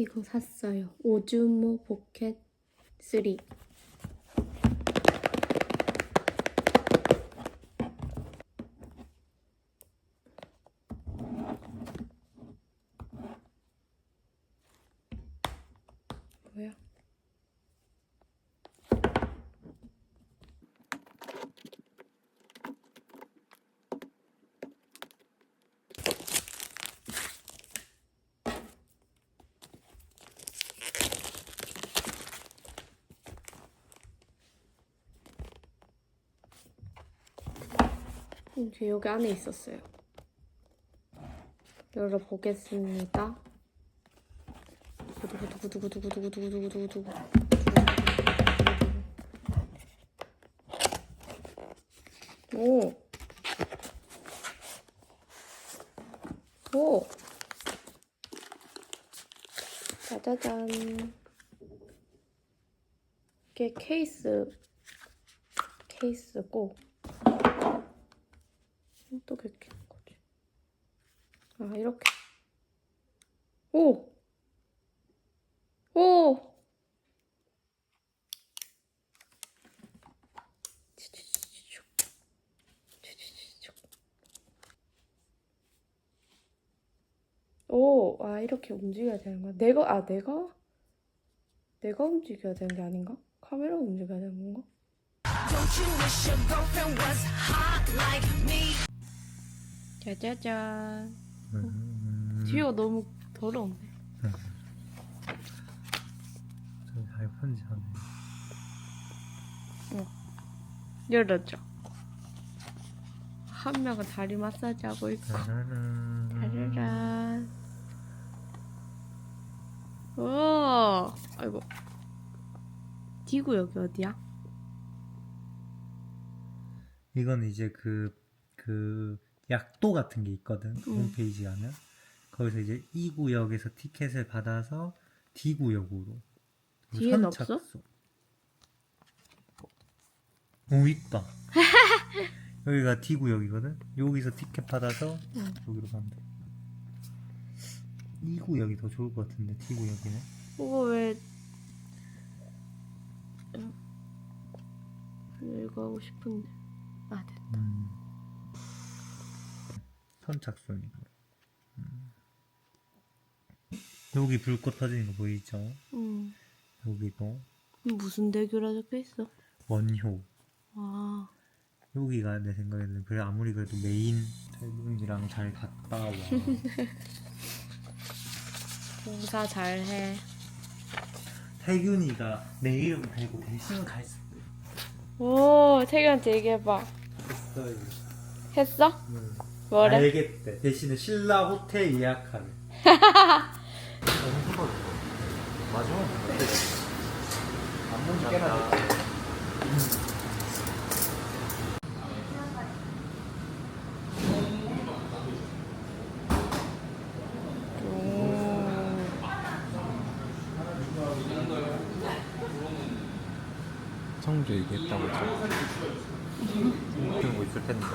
이거 샀어요. 오즈모 포켓 3. 뭐야? 이제 여기 안에 있었어요. 열어보겠습니다. 두구두구두구두구두구두구두구두구두구. 오. 오. 짜자잔. 이게 케이스, 케이스고, 어떻게 끼는 거지? 아, 이렇게. 오! 오! 오, 아, 이렇게 움직여야 되는 거야. 내가, 아, 내가? 내가 움직여야 되는 게 아닌가? 카메라 움직여야 되는 건가? 짜자잔. 뒤가 너무 더러운데. 잘 편지하네. 열었죠. 한 명은 다리 마사지 하고 있고. 짜자잔. 오, 아이고. 디구 여기 어디야? 이건 이제 그, 그, 약도 같은 게 있거든. 홈페이지 가면. 거기서 이제 이 구역에서 티켓을 받아서 D 구역으로. 뒤엔 없어? 선착순. 오, 있다. 여기가 D 구역이거든. 여기서 티켓 받아서 응. 여기로 가면 돼. 이 구역이 더 좋을 것 같은데, D 구역이네. 그거 왜 이거 하고 싶은데 아 됐다 음. 선착순이고. 음. 여기 불꽃 터지는 거 보이죠? 음 여기도 무슨 대교라 적혀 있어 원효. 아 여기가 내 생각에는 그래 아무리 그래도 메인 태균이랑 잘 갔다 와. 공사 잘해 태균이가 내 이름 대고 대신 갈 수 오 태경한테 얘기해봐 있어요. 했어? 응. 뭐래? 알겠대. 대신에 신라 호텔 예약하래. 맞아. 안 먹는 게 나. 청주 얘기했다고 들고 있을 텐데.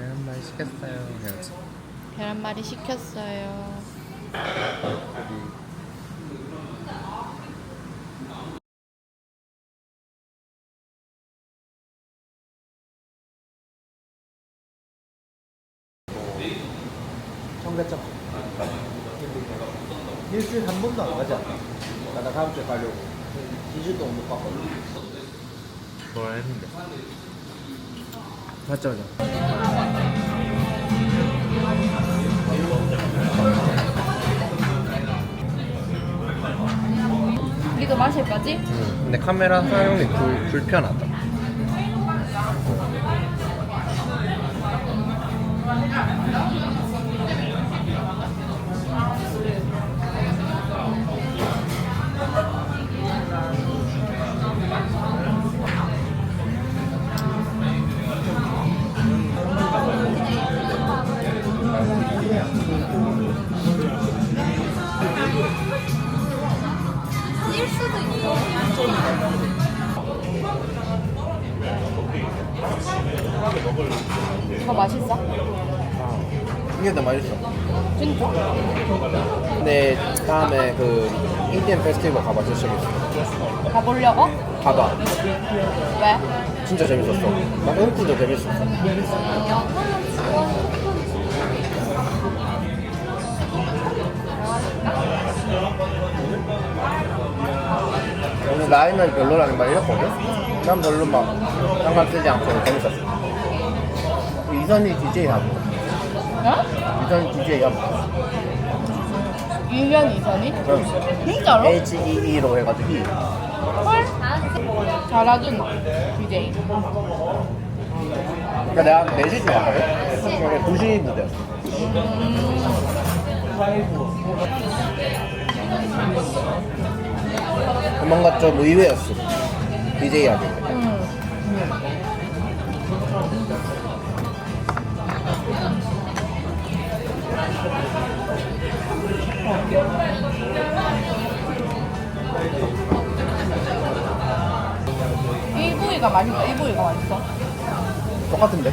계란말 시켰어요. 해야지. 계란말이 시켰어요 청계천 일주일에 한 번도 안 가지 않나? 나 다음 주에 가려고 2주 동안 못 갔거든 뭘 했는데? 맞죠 맞죠 이거 마실 거지? 근데 카메라 사용이 불, 불편하다. 진짜 재밌었어. 막 응구도 재밌었어. 오늘 나이는 별로라는 말 이랬거든? 난 별로 막 상관 쓰지 않고 재밌었어. 이선이 DJ 하고, 어? 이선이 DJ 하고. 유현 이선이? 응. 진짜로? H-E-E로 해가지고 E. 헐? 잘하준 BJ. 그러니까 내가 4시 들어왔거든? 2시 무대였어. 뭔가 좀 의외였어. DJ. 응. 이 부위가 맛있어. 이 부위가 맛있어. 똑같은데?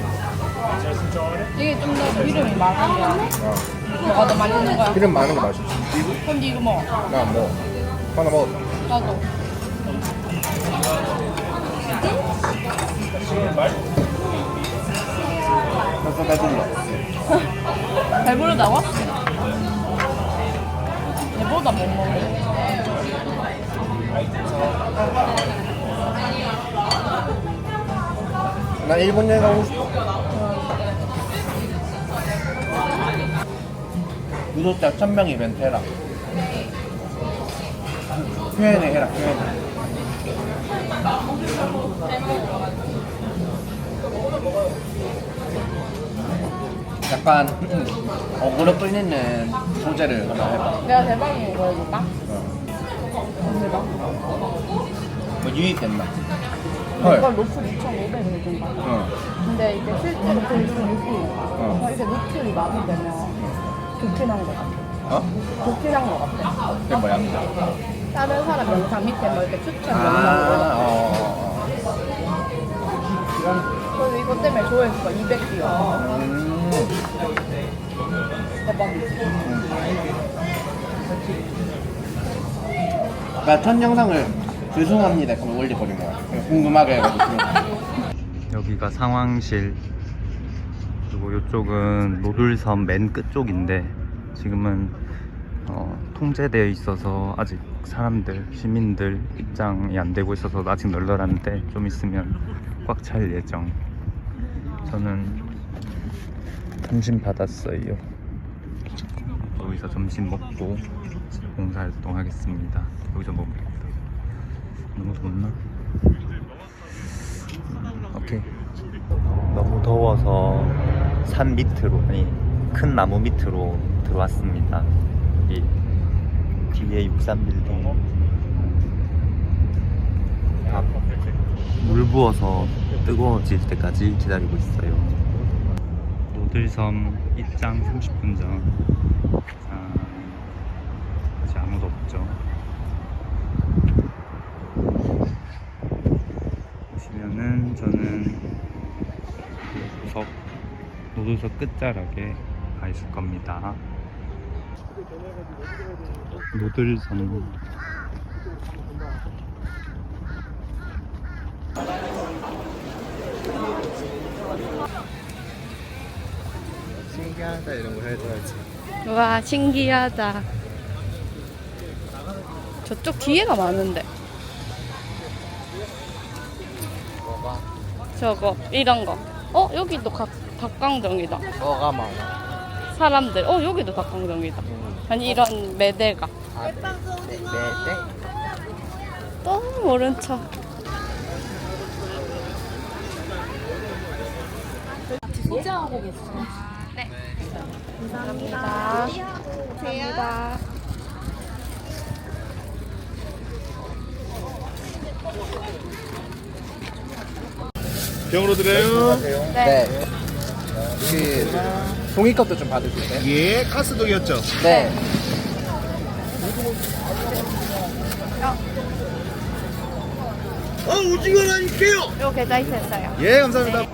이게 좀 더 기름이 많으면 어. 뭐가 더 맛있는 거야? 기름 많은 거 맛있어. 근데 이거 뭐? 나안 먹어. 하나 먹었어. 나도. 벌써 배불러. 배부르다고? 얘보다 못 먹어. 나 일본 여행 가고 싶어. 구독자 1000명 이벤트 해라. Q&A 해라, Q&A. 약간 어그로 끌리는 소재를 하나 해봐. 내가 대박인 거 보여줄까? 어. 대박. 뭐 유입됐 나? 이걸 헐. 노출 2,500을 준다. 어. 근데 이게 실제로 그 26이 어. 어. 이게 노출이 많이 되면 좋긴 한것 같아. 어? 좋긴 한것 같아. 그게 뭐야? 다른 사람 영상 밑에 뭐 이렇게 추천 아, 영상으로. 어, 어, 그래서 이것 때문에 조회수가 200개. 어. 음. 대박이지. 나첫 영상을 죄송합니다. 그럼 올려버린 거야. 궁금하게 해가지고. 여기가 상황실 그리고 이쪽은 노들섬 맨 끝쪽인데 지금은 어, 통제되어 있어서 아직 사람들 시민들 입장이 안 되고 있어서 아직 널널한데 좀 있으면 꽉 찰 예정 저는 점심 받았어요 여기서 점심 먹고 봉사활동 하겠습니다 여기서 먹겠다 너무 덥나? 오케이. 너무 더워서 산 밑으로 아니 큰 나무 밑으로 들어왔습니다. 이 뒤에 63 빌딩. 다물 부어서 뜨거워질 때까지 기다리고 있어요. 노들섬 입장 30분 전. 아, 아직 아무도 없죠. 보시면은 저는 노도석 노도석 끝자락에 가 있을 겁니다. 노들섬 신기하다 이런 거 해줘야지. 와 신기하다. 저쪽 뒤에가 많은데. 저거 이런 거. 어 여기도 각, 닭강정이다. 뭐가 많아? 사람들. 어 여기도 닭강정이다. 아니 이런 매대가. 아, 네, 네, 네. 너무 모른 척. 소지하고 계세요. 네. 감사합니다. 감사합니다. 병으로 드려요. 네. 네. 혹시 종이컵도 좀 받을 수 있어요? 예, 카스독이었죠. 네. 어, 오징어 나니까요. 요 계좌 있었어요. 예, 감사합니다. 네.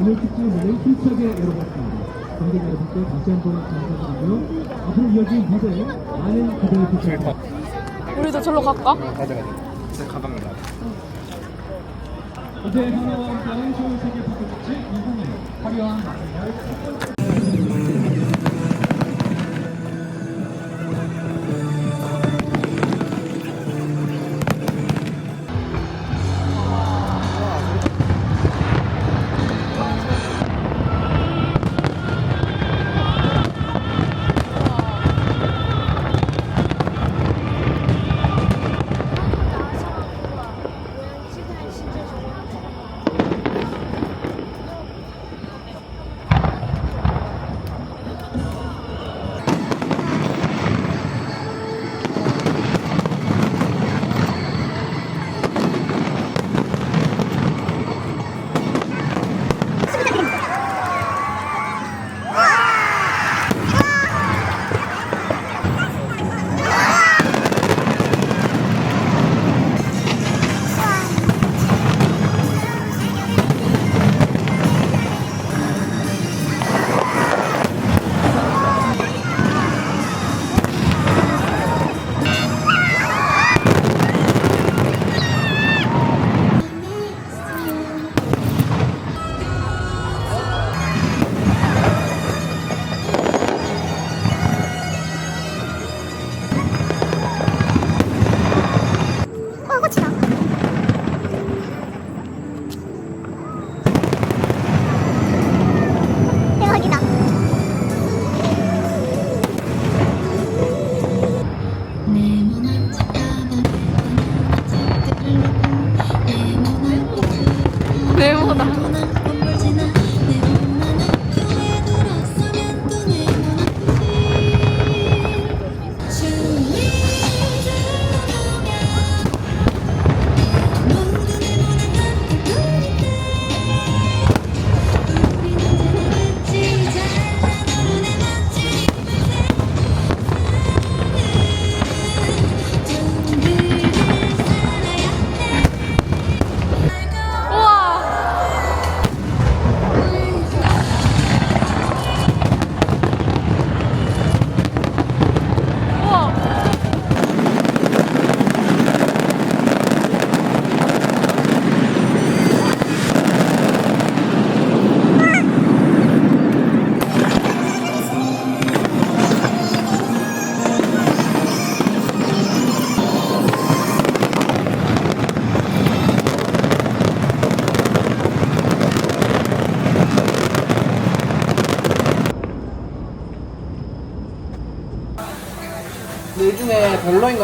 오늘 특집은 힘차게 여러분. 여러분께 다시 한 번 감사드리고요. 앞으로 이어진 무대 많은 기대해 주시기 우리도 절로 갈까? 가자 가자 제 가방에 놔 어제 하나와 함께하는 서울 세계 포토매치 이후에 화려한 마무리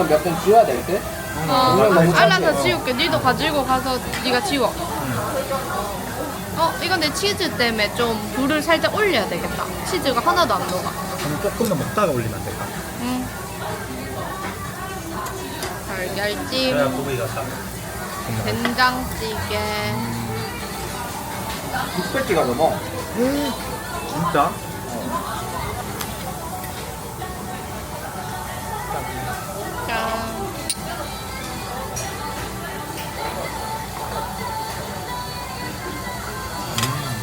별로인 건몇번 지워야 될 듯? 어, 너무 알아서 창피해요. 지울게. 니도 가지고 가서 네가 지워. 어, 이건 내 치즈 때문에 좀 불을 살짝 올려야 되겠다. 치즈가 하나도 안 녹아. 그럼 조금만 먹다가 올리면 안 될까? 응. 달걀찜, 그래야 고기가 딱 된장찌개. 육백기가 넘어 진짜?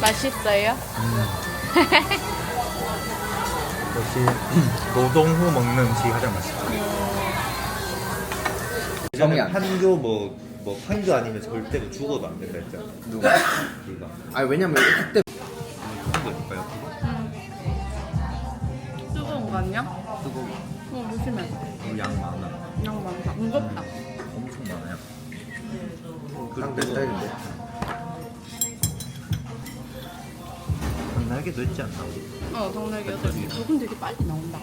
맛있어요? 역시 노동 후 먹는 음식이 가장 맛있다. 돼. 판교 뭐, 뭐 판교 아니면 절대로 죽어도 안 된다 했잖아. 누가? 네가. 아니 왜냐면 그때 판교 해볼까요? 뜨거운 거 아니야? 뜨거워 어, 조심해. 양 많아. 양 많다. 무겁다. 엄청 많아요. 딱 스타일인데 당나귀도 있지 않나 우리? 어, 덕날개 여덟 개. 조금 되게 빨리 나온다.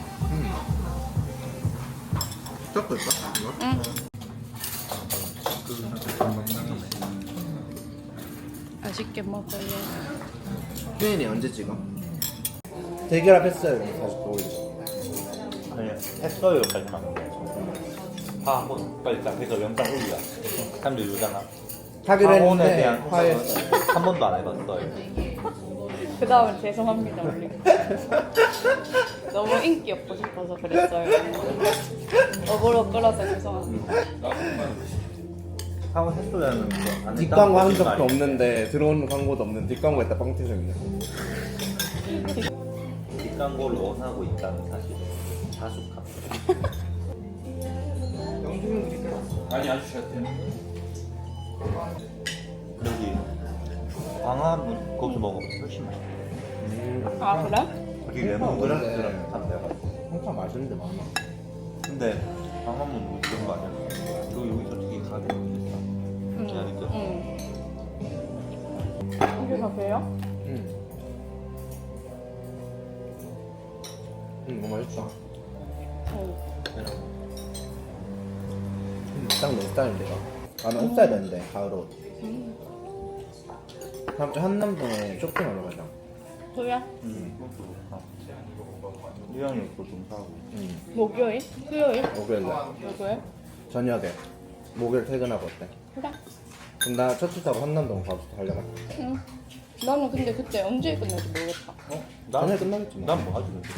섞을까? 이거? 응. 맛있게 먹어요. 휴인이 언제 찍어? 대결합 했어요 다시 또 올리죠 아니 했어요 까지만 다한번 빨리 딱 해서 영상 올리라. 사람들 유잖아. 하기로 했는데 대한 화해했어요 생각은 한 번도 안 해봤어요. 그 다음은 죄송합니다. 올려. 너무 인기 없고 싶어서 그랬어요. 어그로 끌어서 죄송합니다. 하고 안 뒷광고 한 적도 없는데 들어오는 광고도 없는 뒷광고 했다 빵태정이네 뒷광고를 원하고 있다는 사실 자숙함. 많이 안 주셨대요 여기 광화문 거기서 먹으면 훨씬 맛있어. 아 그래? 거기 레몬 그래? 그라스랑 담배가지고. 항상 맛있는데 많아 근데 광화문 뭐 그런 거 아니야? 여기 여기 솔직히 가격이 비싸. 기다릴게. 응. 이게 다 돼요? 응. 응, 너무 맛있다. 음, 딱내 스타일인데, 이거. 아, 나옷 사야 되는데, 가을 옷. 다음 주 한남동에 쇼핑하러 가자. 그래? 응. 이왕이 없고 좀 사고. 응. 목요일? 수요일? 목요일 날. 목요일? 저녁에. 목요일 퇴근하고 어때? 그래. 그럼 나 첫차 타고 한남동 가서 달려가. 응. 나는 근데 그때 언제 끝날지 모르겠다. 어? 전에 끝나겠지 뭐. 난뭐 하지 근데.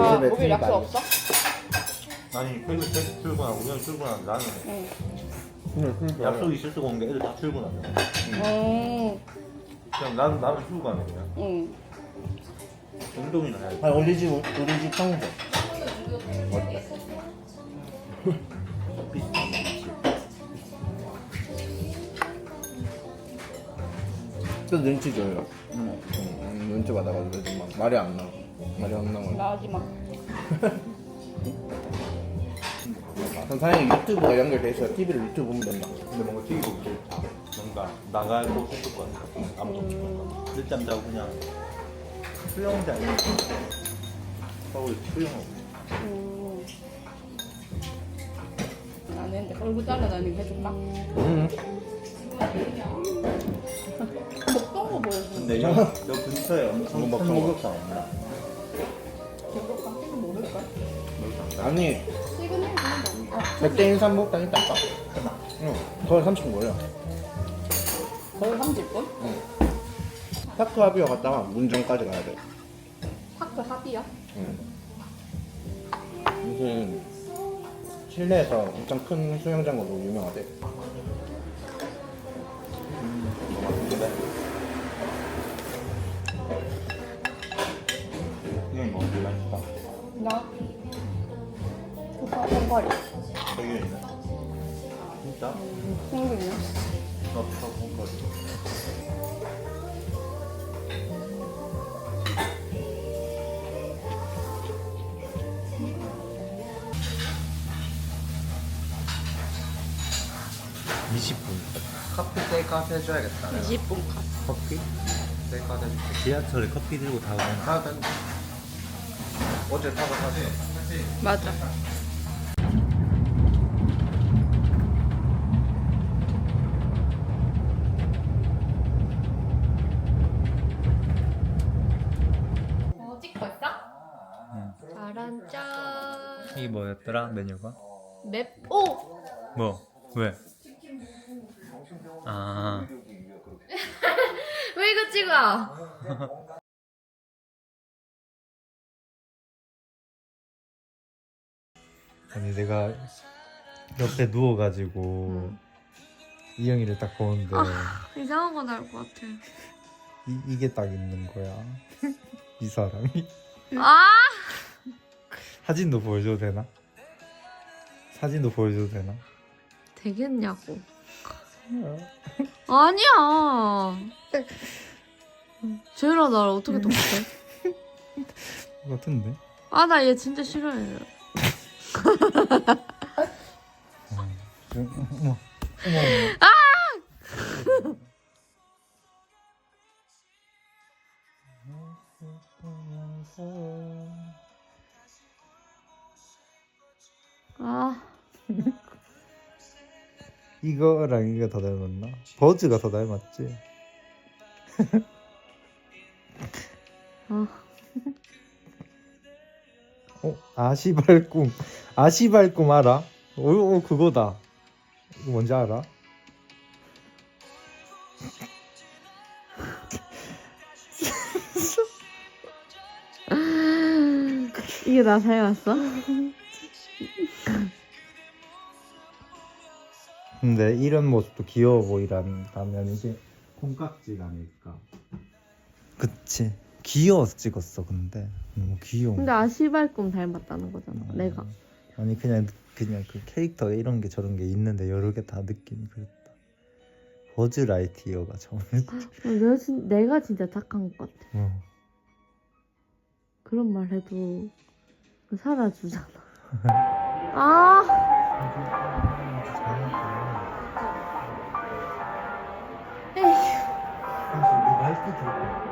아 요즘에 목요일 약속 많이- 없어? 아니 퇴근 퇴근 출근하고 그냥 출근하는 나는 응. 응, 응. 약속 있을 수가 없는 게 애들 다 출근하잖아. 음. 그냥 나는 나는 출근하네 그냥. 응. 운동이나 해야지. 아니, 우리 집, 우리 집 청소. 어때? 또 눈치 줘요. 응. 응, 눈치 받아가지고 요즘 막 말이 안 나와. 말이 안 나와. 나하지 마. 그럼 다행히 유튜브가 연결돼 있어요. TV를 유튜브 보면 된다. 근데 뭔가 보기 싫다. 뭔가 나가고 싶을 것 같아. 아무도 없을 것 같아. 늦잠 자고 그냥 수영장 서울 수영하고. 음. 안 했는데 얼굴 잘라다니는 게 해줄까? 응. 먹던 거 보여주는 근데 여, 여 근처에 엄청 뭐큰 먹던 거. 목욕탕 없나? 개볼까? 모를까? 아니, 시그널 그런 거 없나? 백대 인삼복당 있다. 응. 거의 30분 걸려. 거의 30분? 파크 하비어 갔다가 문정까지 가야 돼. 파크 합이야? 응. 무슨 실내에서 엄청 큰 수영장으로 유명하대. 이건 뭐 맛있다? 나? 그거 콩가리. 되게 있네. 진짜? 생겼네. 나 부터 콩거리. 커피 테이크아웃 해줘야겠다. 20분 가. 커피? 테이크아웃 해줄게. 지하철에 커피 들고 다 오는 가도 된다. 어제 타고 타세요. 맞아. 뭐였더라 메뉴가? 맵, 오! 뭐? 왜? 아 왜 이거 찍어? 아니 내가 옆에 누워가지고 이영이를 딱 보는데 이상한 거 나올 것 같아. 이, 이게 딱 있는 거야 이 사람이 아! 사진도 보여줘도 되나? 사진도 보여줘도 되나? 되겠냐고. 아니야. 쟤랑 나를 어떻게 똑같아? 같은데? 아, 나 얘 진짜 싫어해. 어머 어머 아, 이거랑 이거 더 닮았나? 버즈가 더 닮았지? 아. 어? 아시발꿈 아시발꿈 알아? 어, 어 그거다 이거 뭔지 알아? 이게 나 닮았어? 근데 이런 모습도 귀여워 보이라면 이게 콩깍지가 아닐까. 그치. 귀여워서 찍었어 근데 너무 귀여워. 근데 아시발꿈 닮았다는 거잖아. 내가. 아니 그냥 그냥 그 캐릭터에 이런 게 저런 게 있는데 여러 개 다 느낌이 그랬다. 버즈 라이트이어가 처음에. 어, 내가, 진, 내가 진짜 착한 것 같아. 어. 그런 말 해도 살아주잖아. 아! 에휴. 말도 들어.